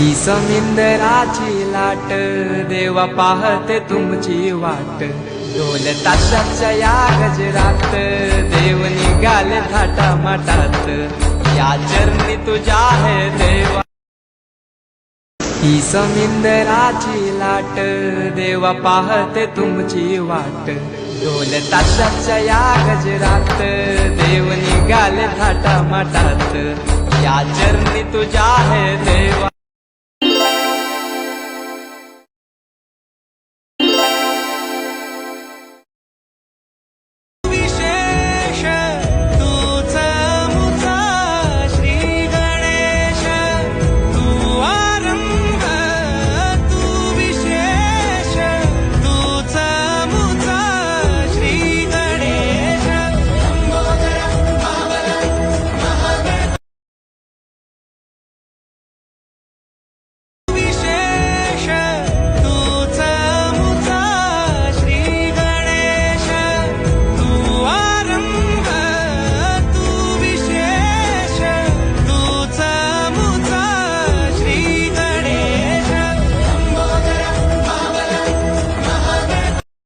ही समिंदराची लाट देवा पाहते तुमची वाट. ढोल ताशाच्या या गजरात देव निघाले थाटा माटात या चरणी तुझ्या आहे देवा. ही समिंदराची लाट देवा पाहते तुमची वाट. ढोल ताशाच्या या गजरात देव निघाले थाटा माटात या चरणी तुझ्या आहे देवा.